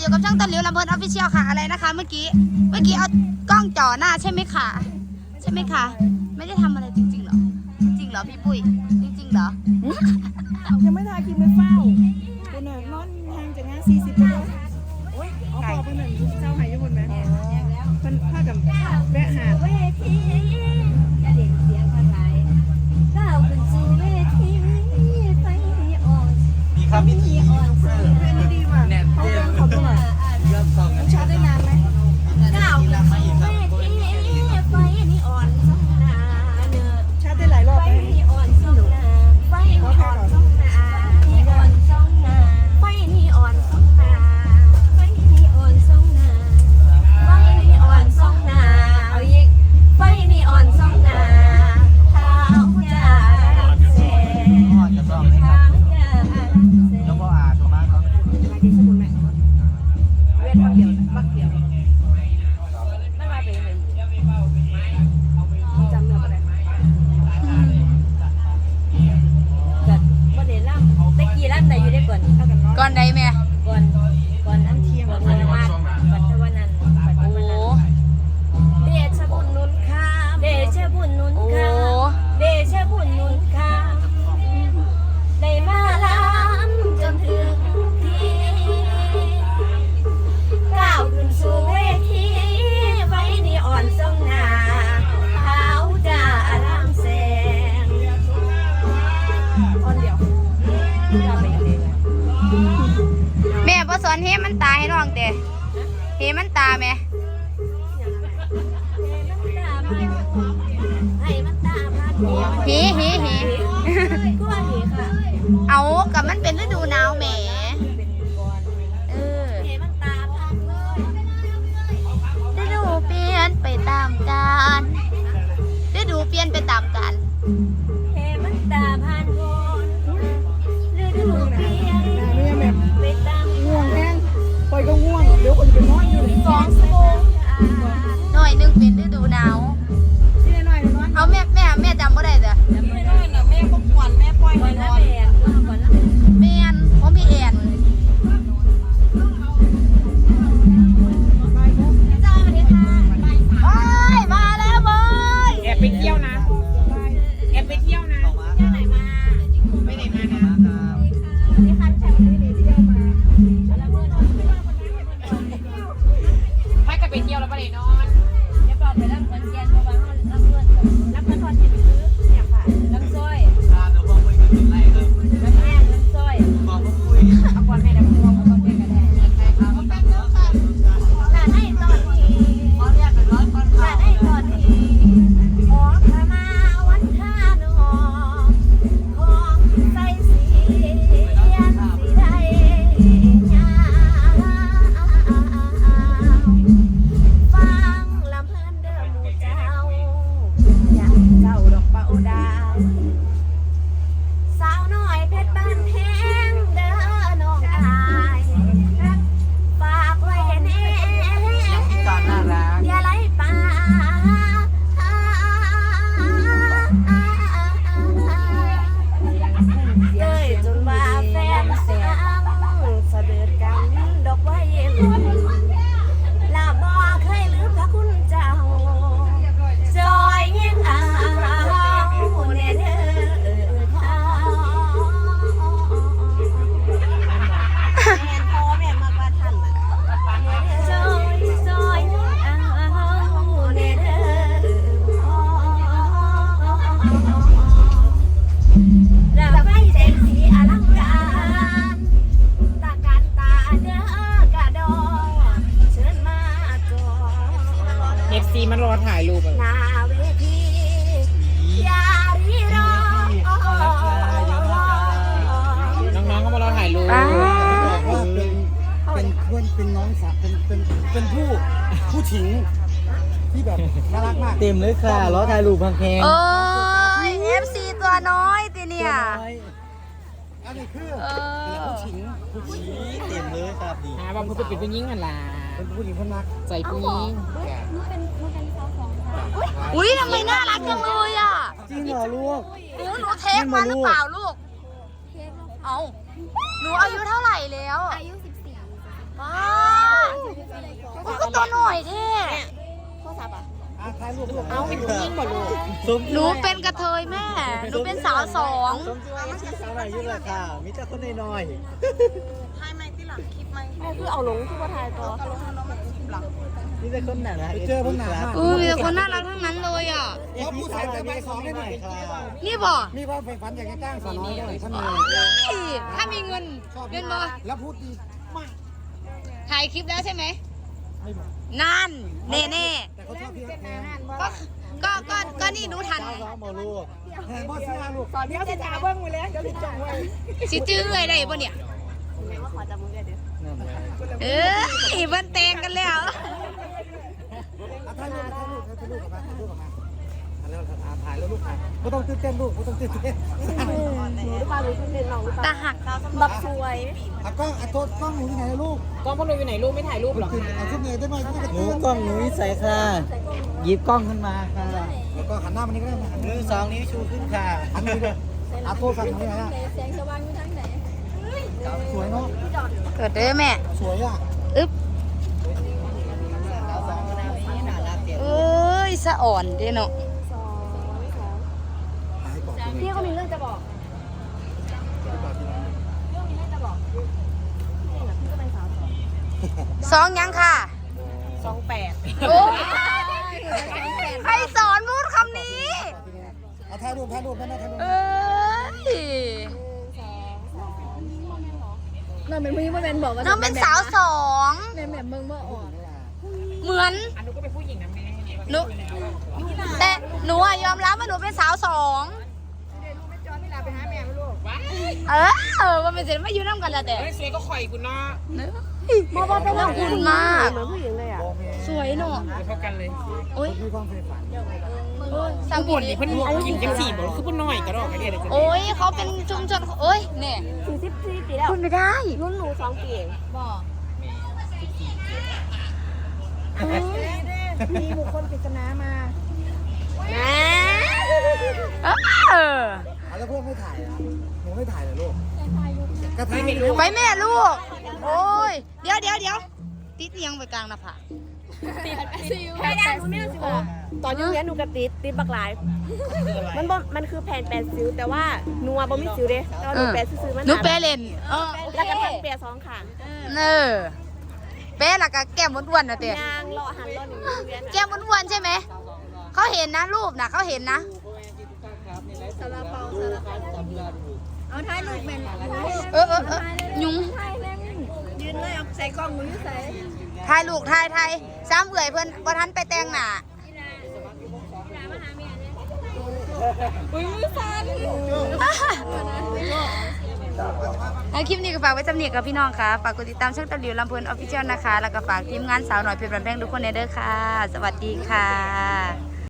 อยู่กับช่างตันหลิวลำเพลินออฟฟิเชียลค่ะอะไรนะคะ เมื่อกี้ เมื่อกี้เอากล้องจ่อหน้าใช่ไหมคะใช่ไหมคะ ไม่ได้ทำอะไรจริงๆเหรอ จริงเหรอพี่ปุ้ย จริงๆเหรอ ยังไม่ทาครีมไปเฝ้าคุณน่ะนอนห่างจากงานสี่สิบ ห้มันตาพันเดีฮ้เฮ้เฮ้ค่ะ เอากับมันเป็นฤดูหนาวแม่ องสาวเป็นเป็นเป็นผู้ผู้ถิงที่แบบน่ารักมากเต็มเลยค่ะล้อถ่ายลูกพังแพงเอ้ย FC ตัวน้อยตีเนี่ย อันนี้คือผู้ถิงผู้ถิงเต็มเลยครับดีหาบางคนเป็นผู้หญิงกันล่ะเป็นผู้ถิงคนรักใจผู้หญิงอุ้ยทำไมน่ารักจังเลยอะจริงเหรอลูก หนูหนูเทคมาหรือเปล่าลูกเอ้เอาหนูอายุเท่าไหร่แล้ว อายุ ป้ามันก็ตัวหน่อยแท้โทรศัพอะเอาเป็นผู้หญิงบ่ลูกหนูเป็นกระเทยแม่หนูเป็นสาวสองสมชื่วาชื่อสาวหน่อยยุ่งละค่ะมิจฉาคนน้อยๆถ่ายไหมที่หลังคลิปไหมแม่คือเอาลงคือว่าถ่ายตัวเอาลงแนี่ต่คนน่ารักเจอคนนารักเออมีแต่คนน่ารักทั้งนั้นเลยอะแล้ผู้ชายจะไปสองได้ไหมครันี่บ่นี่ว่าไฟฝันอยากจะจ้างสาวน้อยได้ท่านเลยถ้ามีเงินเงินบ่แล้วพูดดีมาก ถ่ายคลิปแล้วใช่ไหมไม่บอกนั่นเน่เน่แต่เขาชอบพี่แพงๆก็ก็ก็ก็นี่หนูทันสาวสองหมอลูกแพงบอสเสื้อลูกตอนนี้สิทาเบิ้งไว้แล้วเดี๋ยวสิจองไว้สิจื้อเลยได้ปะเนี่ยแม่ว่าขอจับมือกันเดี๋ยวนั่นแหละเออมันแต่งกันแล้วอะถ่ายรูปถ่ายรูปถ่ายรูปกับมาถ่ายรูปกับมา ถ่ายแล้วถ่ายแล้วลูกถ่ายไม่ต้องตื่นเต้นลูกไม่ต้องตื่นเต้นหนูหรือเปล่าหนูจะเป็นน้องหรือเปตาล่าหักบักสวยอะกล้องอะโทษกล้องหนูที่ไหนลูกกล้องพวกเราอยู่ไหนลูกไม่ถ่ายรูปหรอขึ้นเอาขึ้นเลยได้ไหมไม่ได้หนูตื่นกล้องหนูนิสัยค่ะหยิบกล้องขึ้นมาค่ะแล้วก็หันหน้ามานี่ก็ได้มาหันมือสองนิ้วชูขึ้นค่ะหันนี้ด้วยอะโทษสั่นหน่อยนะแสงสว่างอยู่ทางไหนสวยเนาะเกิดเด้อแม่สวยอะอึ๊บสาวสองคนนี้น่ารักเด็กเอ้ยสะอ่อนเด้เนาะ ถ่ายก่อน พี่เขามีเรื่องจะบอกเรื่องมีเรื่องจะบอกนี่แหละพี่ก็เป็นสาว สองสองยังค่ะ สองแปดโอ้ใครสอนพูดคำนี้ เอาถ่ายรูปถ่ายรูปนั่นนะถ่ายรูปเอ้ยเราเป็นผู้หญิงว่าแมนบอกว่าน้องเป็นสาวสองแมนแบบมึงว่าอ่อนเหมือนอันนู้นก็เป็นผู้หญิงนะแม่หนูแต่หนูอะยอมรับว่าหนูเป็นสาวสองจอนนี่ลาไปหาแม่ไหมลูกเออเออว่าเป็นเสร็จไม่อยืนน้ำกันแล้วแต่เสียก็ข่อยกูเนาะ มาว่าเป็นขอบคุณมาก เหมือนผู้หญิงเลยอะสวยเนาะเท่ากันเลยโอ้ยมีความใฝ่ฝันสาบุญเพิ่นกินจังสี่บ่คือเพิ่นน้อยกระดอกกระเดียดโอ้ยเขาเป็นชุมชนโอ้ยเนี่ยสี่สิบสี่ปีแล้วคุณไม่ได้รุ่นหนูสองปีเองบอกมีบุคคลปริศนามาเออเอา แล้วพวกไม่ถ่ายอะหนูไม่ถ่ายเหรอลูกก็ถ่ายไปแม่ลูก โอ้ย เดี๋ยวเดี๋ยวเดี๋ยวติดเอียงไปกลางหน้าผากแค่ได้หนูไม่รู้สิบอกตอนอยุ่งเนี้ยหนูกระติดติดบักหลาย มันบ่มันคือแผ่นแปดซิวแต่ว่าหนูอะบ่มีซิวเด้แต่ว่าหนูแปดซื้อๆมันหนูเปเล่นเออแล้วก็พันแปดสองค่ะเนอเป๊ะแล้วก็แก้มอ้วนๆนะเต้ยางรอหันรอหนึ่งเวียนแก้มอ้วนๆใช่ไหมเขาเห็นนะรูปนะเขาเห็นนะสาราเปาสารา เปาเอาท้ายลูกเป็นเออเออเออยุงท้ายแม่งยืนเลยเอาใส่กล้องมือใส่ทายลูกทายทายซ้ำเอื่อยเพื่อนบ่ทันไปแต่งหน้าอุ้ยมือสั่นแล้วคลิปนี้ก็ฝากไว้จำเนียกับพี่น้องค่ะ ฝากกดติดตามช่องตะหลิวลำเพลินออฟฟิเชียลนะคะ แล้วก็ฝากทีมงานสาวหน่อยเพชรบันแพงทุกคนในเด้อค่ะ สวัสดีค่ะ